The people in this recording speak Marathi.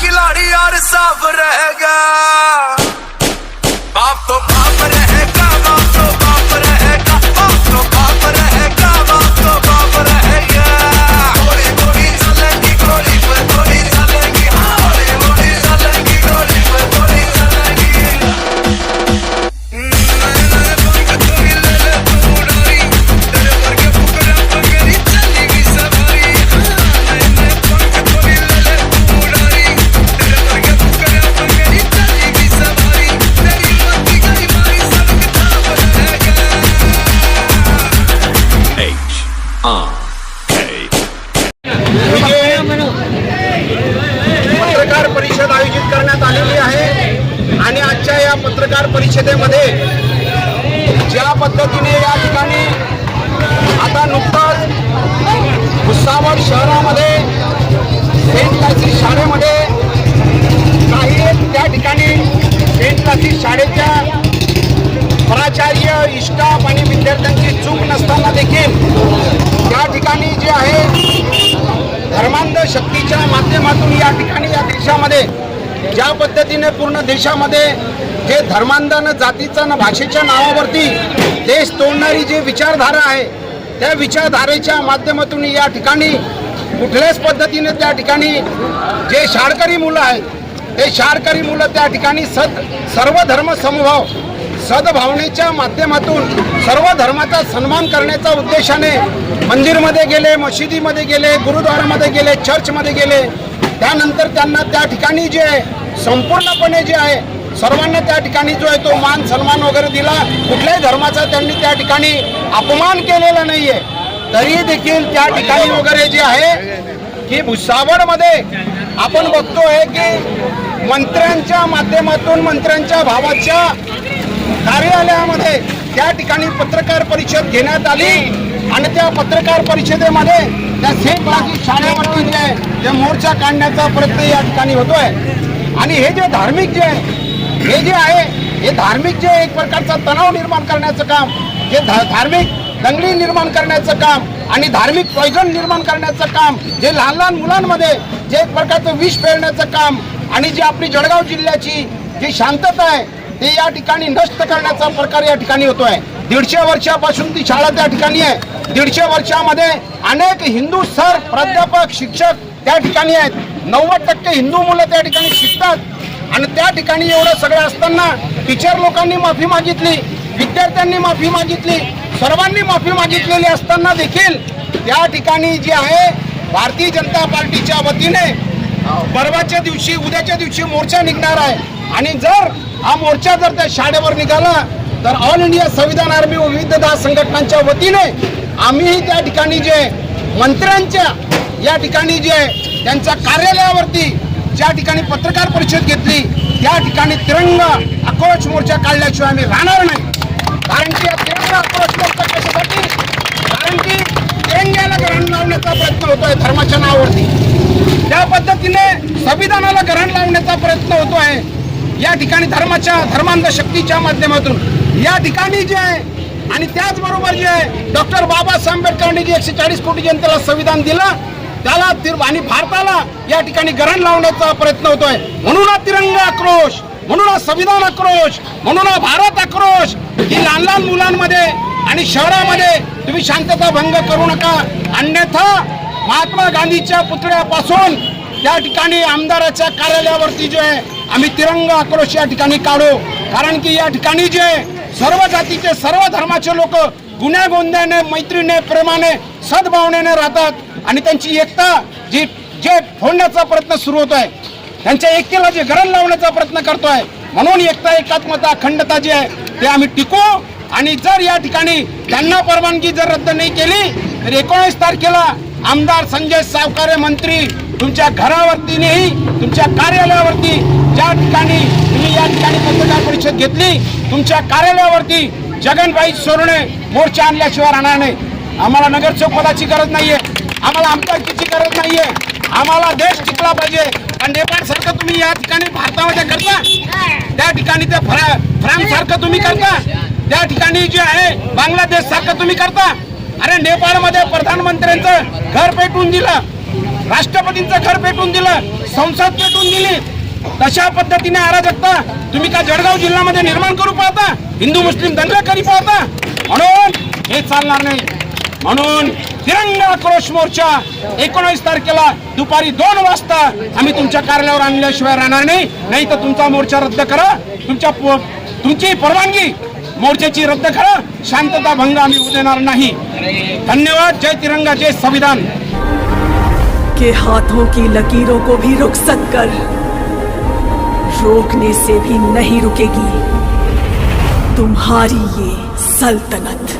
खिलाड़ी यार साफ रहेगा बाप तो बाप रहेगा पत्रकार परिषद आयोजित करण्यात आलेली आहे. आणि आजच्या या पत्रकार परिषदेमध्ये ज्या पद्धतीने या ठिकाणी आता नुकताच भुसावळ शहरामध्ये सेंट शाळेमध्ये काही त्या ठिकाणी सेंट क्लासीस शाळेच्या प्राचार्य इष्टाप आणि विद्यार्थ्यांची चूक नसताना देखील ठिकाणी जे आहे धर्मांध शक्तीच्या माध्यमातून या ठिकाणी या देशामध्ये ज्या पद्धतीने पूर्ण देशामध्ये जे धर्मांध न जातीचं न भाषेच्या नावावरती देश तोडणारी जी विचारधारा आहे त्या विचारधारेच्या माध्यमातून या ठिकाणी कुठल्याच पद्धतीने त्या ठिकाणी जे शाळकरी मुलं आहेत ते शाळकरी मुलं त्या ठिकाणी सद सर्व धर्म समभाव सद्भावनेच्या माध्यमातून सर्व धर्माचा सन्मान करण्याच्या उद्देशाने मंदिरमध्ये गेले मशिदीमध्ये गेले गुरुद्वारामध्ये गेले चर्चमध्ये गेले. त्यानंतर त्यांना त्या ठिकाणी जे संपूर्णपणे जे आहे सर्वांना त्या ठिकाणी जो आहे तो मान सन्मान वगैरे दिला. कुठल्याही धर्माचा त्यांनी त्या ठिकाणी अपमान केलेला नाहीये. तरी देखील त्या ठिकाणी वगैरे जे आहे की भुसावळमध्ये आपण बघतोय की मंत्र्यांच्या माध्यमातून मंत्र्यांच्या भावाच्या कार्यालयामध्ये त्या ठिकाणी पत्रकार परिषद घेण्यात आली आणि त्या पत्रकार परिषदेमध्ये त्या सेफ क्लासीस शाळेवरती म्हणजे जे आहे ते मोर्चा काढण्याचा प्रयत्न या ठिकाणी होतोय. आणि हे जे धार्मिक जे हे जे आहे हे धार्मिक जे एक प्रकारचा तणाव निर्माण करण्याचं काम हे धा- धार्मिक दंगली निर्माण करण्याचं काम आणि धार्मिक पॉयझन निर्माण करण्याचं काम जे लहान लहान मुलांमध्ये जे एक प्रकारचं विष पेरण्याचं काम आणि जी आपली जळगाव जिल्ह्याची जी शांतता आहे ते या ठिकाणी नष्ट करण्याचा प्रकार या ठिकाणी होतोय. दीडशे वर्षापासून ती शाळा त्या ठिकाणी आहे. दीडशे वर्षामध्ये अनेक हिंदू सर प्राध्यापक शिक्षक त्या ठिकाणी आहेत. नव्वद टक्के हिंदू मुलं त्या ठिकाणी शिकतात. आणि त्या ठिकाणी एवढं सगळं असताना टीचर लोकांनी माफी मागितली विद्यार्थ्यांनी माफी मागितली सर्वांनी माफी मागितलेली असताना देखील त्या ठिकाणी जी आहे भारतीय जनता पार्टीच्या वतीने परवाच्या दिवशी उद्याच्या दिवशी मोर्चा निघणार आहे. आणि जर हा मोर्चा जर त्या शाळेवर निघाला तर ऑल इंडिया संविधान आर्मी व विविध संघटनांच्या वतीने आम्हीही त्या ठिकाणी जे मंत्र्यांच्या या ठिकाणी जे त्यांच्या कार्यालयावरती ज्या ठिकाणी पत्रकार परिषद घेतली त्या ठिकाणी तिरंगा आक्रोश मोर्चा काढल्याशिवाय आम्ही राहणार नाही. कारण की या तिरंगा आक्रोश मोर्चा कशासाठी? कारण की तिरंग्याला ग्रहण लावण्याचा प्रयत्न होतोय धर्माच्या नावावरती. त्या पद्धतीने संविधानाला गरण लावण्याचा प्रयत्न होतो आहे या ठिकाणी धर्माच्या धर्मांध शक्तीच्या माध्यमातून. या ठिकाणी जे आहे आणि त्याचबरोबर जे आहे डॉक्टर बाबासाहेब आंबेडकरांनी जे एकशे चाळीस कोटी जनतेला संविधान दिलं त्याला आणि भारताला या ठिकाणी गरण लावण्याचा प्रयत्न होतोय. म्हणून हा तिरंगा आक्रोश म्हणून हा संविधान आक्रोश म्हणून हा भारत आक्रोश ही लहान लहान मुलांमध्ये आणि शहरामध्ये तुम्ही शांतता भंग करू नका. अन्यथा महात्मा गांधीच्या पुतळ्यापासून त्या ठिकाणी आमदाराच्या कार्यालयावरती जे आहे आम्ही तिरंगा आक्रोश या ठिकाणी काढू. कारण की या ठिकाणी जे सर्व जातीचे सर्व धर्माचे लोक गुण्यागोंद्याने मैत्रीने प्रेमाने सद्भावनेने राहतात आणि त्यांची एकता जी जे फोडण्याचा प्रयत्न सुरू होतो आहे त्यांच्या एकतेला जे गरण लावण्याचा प्रयत्न करतोय म्हणून एकता एकात्मता अखंडता जी आहे ते आम्ही टिकू. आणि जर या ठिकाणी त्यांना परवानगी जर रद्द नाही केली तर एकोणीस तारखेला आमदार संजय सावकारे मंत्री तुमच्या घरावरती नाही तुमच्या कार्यालयावरती. ज्या ठिकाणी तुम्ही या ठिकाणी पत्रकार परिषद घेतली तुमच्या कार्यालयावरती जगनभाई सोरणे मोर्चा आणल्याशिवाय राहणार नाही. आम्हाला नगरसेवक पदाची गरज नाहीये आम्हाला आमदारकीची गरज नाहीये आम्हाला देश टिकला पाहिजे. आणि नेपाळ सारखं तुम्ही या ठिकाणी भारतामध्ये करता. त्या ठिकाणी ते फ्रा फ्रान्स सारखं तुम्ही करता. त्या ठिकाणी जे आहे बांगलादेश सारखं तुम्ही करता. अरे नेपाळमध्ये प्रधानमंत्र्यांचं घर पेटून दिलं राष्ट्रपतींचं घर पेटून दिलं संसद पेटून दिली. तशा पद्धतीने अराजकता तुम्ही का जळगाव जिल्ह्यामध्ये निर्माण करू पाहता? हिंदू मुस्लिम दंगा करी पाहता? म्हणून हे चालणार नाही. म्हणून तिरंगा आक्रोश मोर्चा एकोणीस तारखेला दुपारी दोन वाजता आम्ही तुमच्या कार्यालयावर आणल्याशिवाय राहणार नाही. नाही तर तुमचा मोर्चा रद्द करा. तुमच्या तुमची परवानगी मोर्चाची रद्द करा, शांतता भंग आम्ही होऊ नाही. धन्यवाद, जय तिरंगा, जय संविधान. के हाथों की लकीरों को भी रुक कर। रोकने से भी नहीं रुकेगी। तुम्हारी ये सल्तनत।